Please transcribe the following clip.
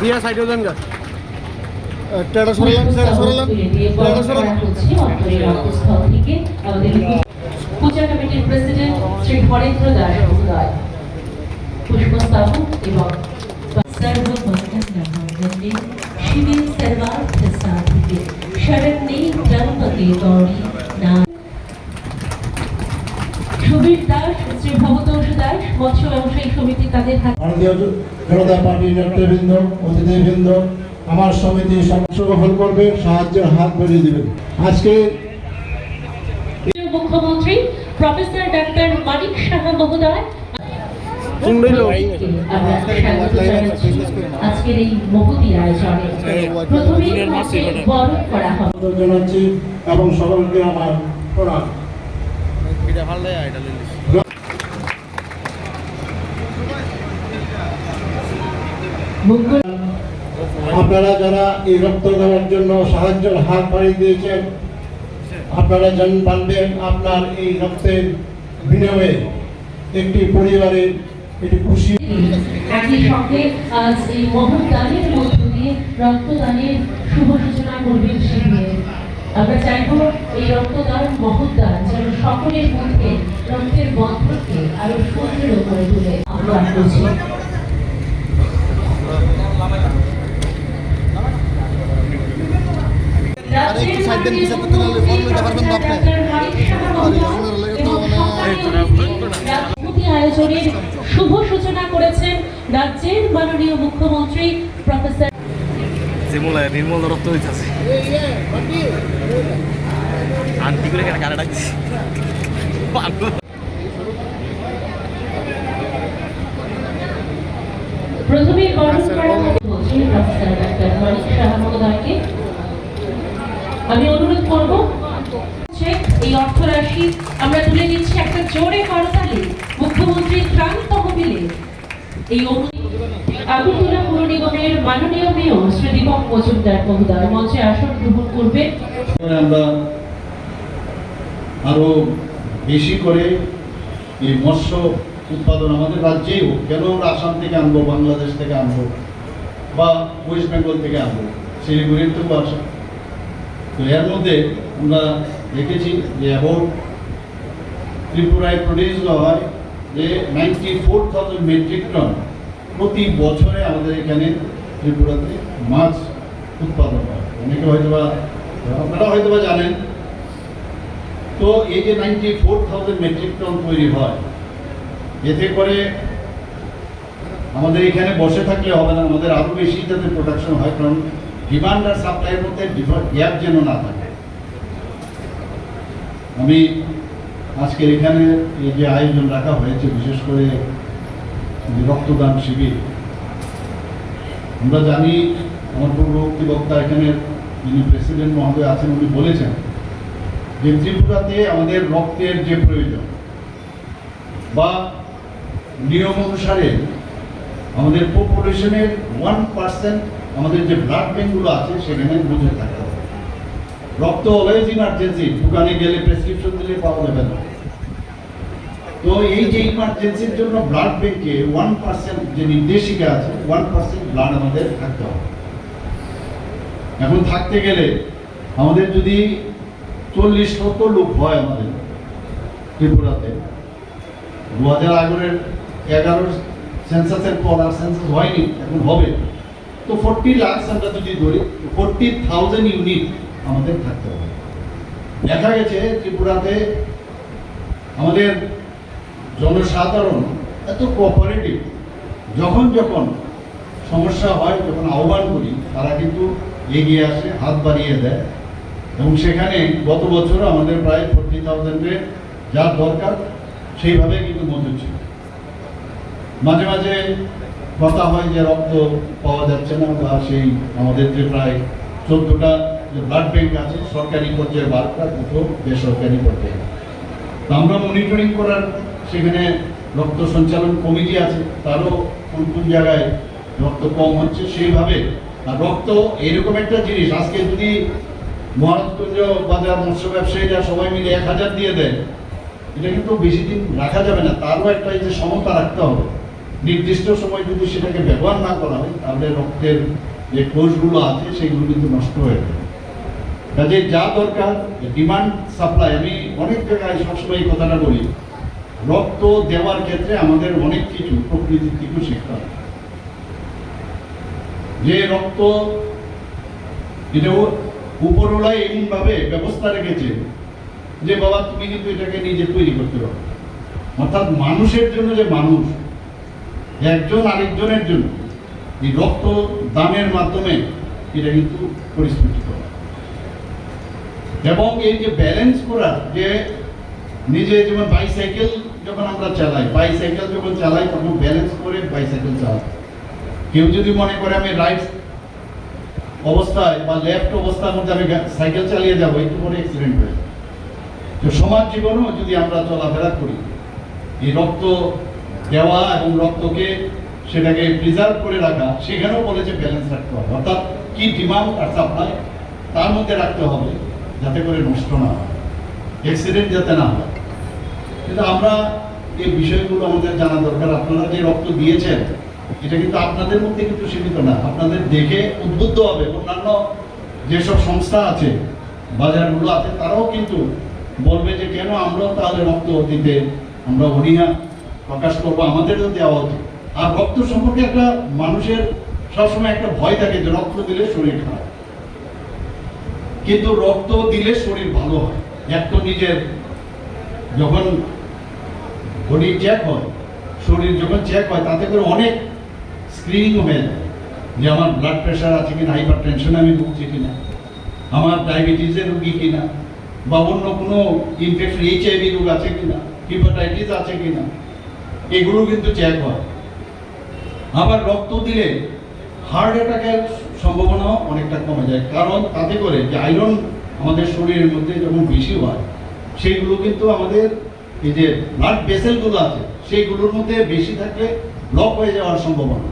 দিয়া সাইড হয়ে যান গা টেটা সরালাম টেটা সরালাম টেটা সরালাম পূজা কমিটির প্রেসিডেন্ট শ্রী হরেন্দ্র দাস মহোদয় পুষ্পস্তবক এবং सर्वभक्तन नमोनन्दे शिवे सर्वार्थ साधिके शरण्ये त्र्यम्बके गौरी দাস শ্রী ভবতোষ দাস মৎস্য ব্যবসায়ী সমিতি তাদের হাতে ভারতীয় জনতা পার্টির নেতৃবৃন্দ অতিথিবৃন্দ আমার সমিতি করবে সাহায্যের হাত বাড়িয়ে দিবেন। আজকে মুখ্যমন্ত্রী প্রফেসর ডাক্তার মানিক সাহা মহোদয় সুন্দর লোক। আমরা স্বাগত জানাচ্ছি। আজকের এই মহতি আয়োজনে প্রথমেই বরণ করা হবে। জানাচ্ছি এবং সকলকে আমার প্রণাম এটা ভালো লাগে এটা লিলিস মঙ্গল আপনারা যারা এই রক্ত দেওয়ার জন্য সাহায্যের হাত বাড়িয়ে দিয়েছেন, আপনারা জান জানবেন আপনার এই রক্তের বিনিময়ে একটি পরিবারের একটি খুশি। একই সঙ্গে আজ এই মহৎ দানের মধ্য দিয়ে রক্তদানের শুভ সূচনা করবেন শিবিরে আমরা চাইব এই রক্তদান মহৎ দান যেন সকলের মধ্যে রক্তের বন্ধনকে আরও সুদৃঢ় করে তোলে। আহ্বান করছি আরে একটু side দেন, কিছু করতে নাহলে ফল নিতে পারবেন না আপনি। রাজনীতি আয়োজনের শুভ সূচনা করেছেন রাজ্যের মাননীয় মুখ্যমন্ত্রী প্রফেসর যেমন নির্মল রক্ত হইতেছে আন্টি করে কেন কারা ডাকছি। প্রথমে বরণ করা হচ্ছে প্রফেসর ডাক্তার মানিক সাহা মহোদয়কে আমি অনুরোধ করব এই অর্থরাশি আমরা তুলে দিচ্ছি একটা জোরে করতালি। মুখ্যমন্ত্রী ত্রাণ তহবিলে এই আগরতলা পৌর নিগমের মাননীয় মেয়র শ্রী দীপক মজুমদার মহোদয় মঞ্চে আসন গ্রহণ করবে। আমরা আরও বেশি করে এই মৎস্য উৎপাদন আমাদের রাজ্যেই হোক, কেন আমরা আসাম থেকে আনব, বাংলাদেশ থেকে আনব, বা ওয়েস্ট বেঙ্গল থেকে আনব শিলিগুড়ির তো আসা তো এর মধ্যে আমরা দেখেছি যে অ্যাবাউট ত্রিপুরায় প্রডিউস হয় যে ninety four thousand metric ton প্রতি বছরে আমাদের এখানে ত্রিপুরাতে মাছ উৎপাদন হয়। অনেকে হয়তো বা আপনারা হয়তো বা জানেন। তো এই যে ninety four thousand metric ton তৈরি হয়, এতে করে আমাদের এখানে বসে থাকলে হবে না, আমাদের আরও বেশি যাতে প্রোডাকশন হয়, কারণ ডিমান্ড আর সাপ্লাইয়ের মধ্যে গ্যাপ যেন না থাকে। আমি আজকের এখানে এই যে আয়োজন রাখা হয়েছে, বিশেষ করে রক্তদান শিবির, আমরা জানি আমার পূর্ববর্তী বক্তা এখানে যিনি প্রেসিডেন্ট মহোদয় আছেন, উনি বলেছেন যে ত্রিপুরাতে আমাদের রক্তের যে প্রয়োজন বা নিয়ম অনুসারে আমাদের পপুলেশনের ওয়ান পার্সেন্ট আমাদের যে ব্লাড ব্যাঙ্কগুলো আছে, সেখানে বুঝে থাকতে হবে। রক্ত অলওয়েজ ইমার্জেন্সি দোকানে গেলে প্রেসক্রিপশন দিলে পাওয়া যাবে না। তো এই যে ইমার্জেন্সির জন্য ব্লাড ব্যাংকে ওয়ান পার্সেন্ট যে নির্দেশিকা আছে ওয়ান পার্সেন্ট ব্লাড আমাদের থাকতে হবে। এখন থাকতে গেলে আমাদের যদি চল্লিশ সত্তর লোক হয় আমাদের ত্রিপুরাতে, দু হাজার আগরের এগারো সেন্সাসের পর আর সেন্সাস হয়নি, এখন হবে। তো ফোরটি লাখস আমরা যদি ধরি ফোরটি থাউজেন্ড ইউনিট আমাদের থাকতে হবে। দেখা গেছে ত্রিপুরাতে আমাদের জনসাধারণ এত কোঅপারেটিভ যখন যখন সমস্যা হয়, যখন আহ্বান করি, তারা কিন্তু এগিয়ে আসে, হাত বাড়িয়ে দেয়। এবং সেখানে গত বছর আমাদের প্রায় ফোরটি থাউজেন্ডের যা দরকার, সেইভাবে কিন্তু মজুদ ছিল। মাঝে মাঝে কথা হয় যে রক্ত পাওয়া যাচ্ছে না বা সেই আমাদের যে প্রায় চোদ্দোটা যে ব্লাড ব্যাংক আছে, সরকারি পর্যায়ে বারোটা, দুটো বেসরকারি পর্যায়ে। আমরা মনিটরিং করার সেখানে রক্ত সঞ্চালন কমিটি আছে, তারও কোন কোন জায়গায় রক্ত কম হচ্ছে সেইভাবে। আর রক্ত এরকম একটা জিনিস, আজকে যদি মহারাজগঞ্জ বাজার মৎস্য ব্যবসায়ীরা সবাই মিলে এক হাজার দিয়ে দেয়, এটা কিন্তু বেশি দিন রাখা যাবে না, তারও একটা এই যে সমতা রাখতে হবে। নির্দিষ্ট সময় যদি সেটাকে ব্যবহার না করা হয়, তাহলে রক্তের যে কোষগুলো আছে, সেগুলো কিন্তু নষ্ট হয়ে যাবে। কাজে যা দরকার ডিমান্ড সাপ্লাই আমি অনেক জায়গায় সবসময় কথাটা বলি, রক্ত দেওয়ার ক্ষেত্রে আমাদের অনেক কিছু প্রকৃতির থেকেও শিখতে হবে। যে রক্ত এটা উপরওয়ালা এমনভাবে ব্যবস্থা রেখেছে যে বাবা, তুমি কিন্তু এটাকে নিজে তৈরি করতে পারো। অর্থাৎ মানুষের জন্য যে মানুষ একজন আরেকজনের জন্য। এই রক্ত দানের মাধ্যমে এটা কিন্তু পরিস্ফুটিত এবং এই যে ব্যালেন্স করা, যে নিজে যেমন বাইসাইকেল যখন আমরা চালাই বাইসাইকেল যখন চালাই, তখন ব্যালেন্স করে বাইসাইকেল চালাই। কেউ যদি মনে করে আমি রাইট অবস্থায় বা লেফট অবস্থার মধ্যে আমি সাইকেল চালিয়ে যাব, একটু পরে অ্যাক্সিডেন্ট হয়ে। তো সমাজ জীবনেও যদি আমরা চলাফেরা করি, এই রক্ত দেওয়া এবং রক্তকে সেটাকে প্রিজার্ভ করে রাখা, সেখানেও বলেছে ব্যালেন্স রাখতে হবে। অর্থাৎ কি ডিমান্ড আর সাপ্লাই তার মধ্যে রাখতে হবে যাতে করে নষ্ট না হয় অ্যাক্সিডেন্ট যাতে না হয়। কিন্তু আমরা এই বিষয়গুলো আমাদের জানা দরকার। আপনারা যে রক্ত দিয়েছেন, এটা কিন্তু আপনাদের মধ্যে কিন্তু সীমিত না। আপনাদের দেখে উদ্বুদ্ধ হবে। অন্যান্য যেসব সংস্থা আছে, বাজারগুলো আছে, তারাও কিন্তু বলবে যে, কেন আমরাও তাহলে রক্ত দিতে, আমরা অনীহা প্রকাশ করব আমাদেরও দেওয়া উচিত। আর রক্ত সম্পর্কে একটা মানুষের সবসময় একটা ভয় থাকে যে রক্ত দিলে শরীর খারাপ। কিন্তু রক্ত দিলে শরীর ভালো হয়। এক তো নিজের যখন বডি চেক হয়, শরীর যখন চেক হয়, তাতে করে অনেক স্ক্রিনিং হয়ে যায় যে আমার ব্লাড প্রেশার আছে কিনা হাইপার টেনশন আমি ভুগছি কিনা, আমার ডায়াবেটিসের রোগী কিনা, বা অন্য কোনো ইনফেকশন এইচআইভি রোগ আছে কিনা হিপাটাইটিস আছে কিনা। এগুলো কিন্তু চেক হয়। আবার রক্ত দিলে হার্ট অ্যাটাকের সম্ভাবনা অনেকটা কমে যায়। কারণ তাতে করে যে আয়রন আমাদের শরীরের মধ্যে যখন বেশি হয় সেইগুলো কিন্তু আমাদের এই যে ব্লাড ভেসেলগুলো আছে সেইগুলোর মধ্যে বেশি থাকলে ব্লক হয়ে যাওয়ার সম্ভাবনা।